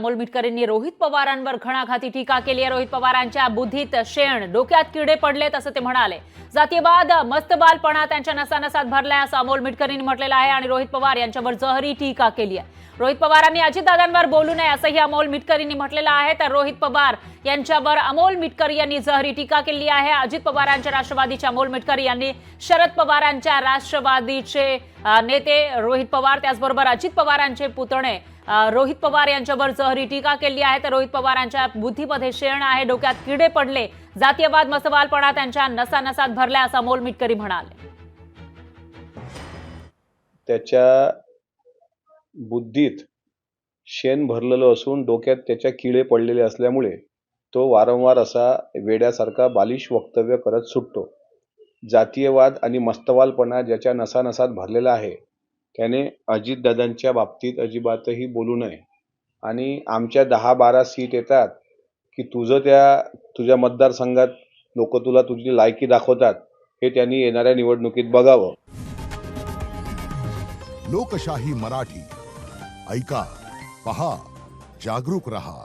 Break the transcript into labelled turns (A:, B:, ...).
A: अमोल मिटकरींनी रोहित पवारांवर घणाघाती टीका केली आहे. रोहित पवारांच्या बुद्धीत शेण डोक्यात किडे पडलेत असं ते म्हणाले. जातीयवाद मस्तबालपणा त्यांच्या नसानसात भरलाय असं अमोल मिटकरींनी म्हटलेलं आहे आणि रोहित पवार यांच्यावर जहरी टीका केली आहे. रोहित पवारांनी अजितदादांवर बोलू नये असंही अमोल मिटकरींनी म्हटलेलं आहे. तर रोहित पवार यांच्यावर अमोल मिटकरी यांनी जहरी टीका केली आहे. अजित पवारांच्या राष्ट्रवादीचे अमोल मिटकरी यांनी शरद पवारांच्या राष्ट्रवादीचे नेते रोहित पवार त्याचबरोबर अजित पवारांचे पुतणे रोहित पवार यांच्यावर जहरी टीका केली आहे. तर रोहित पवार यांच्या बुद्धीमध्ये शेण आहे. डोक्यात किडे पडले. जातीयवाद मसवालपणा त्यांच्या नसानसात भरल्या असं मोल मिटकरी म्हणाले.
B: त्याच्या बुद्धीत शेण भरलेलं असून डोक्यात त्याच्या किडे पडलेले असल्यामुळे तो वारंवार असा वेड्यासारखा बालिश वक्तव्य करत सुटतो. जातीयवाद आणि मस्तवालपणा ज्याच्या नसानसात भरलेला आहे त्याने अजितदादांच्या बाबतीत अजिबातही बोलू नये. आणि आमच्या दहा बारा सीट येतात की तुझं त्या तुझ्या मतदारसंघात लोक तुला तुझी लायकी दाखवतात हे त्यांनी येणाऱ्या निवडणुकीत बघावं.
C: लोकशाही मराठी. ऐका पहा जागरूक रहा.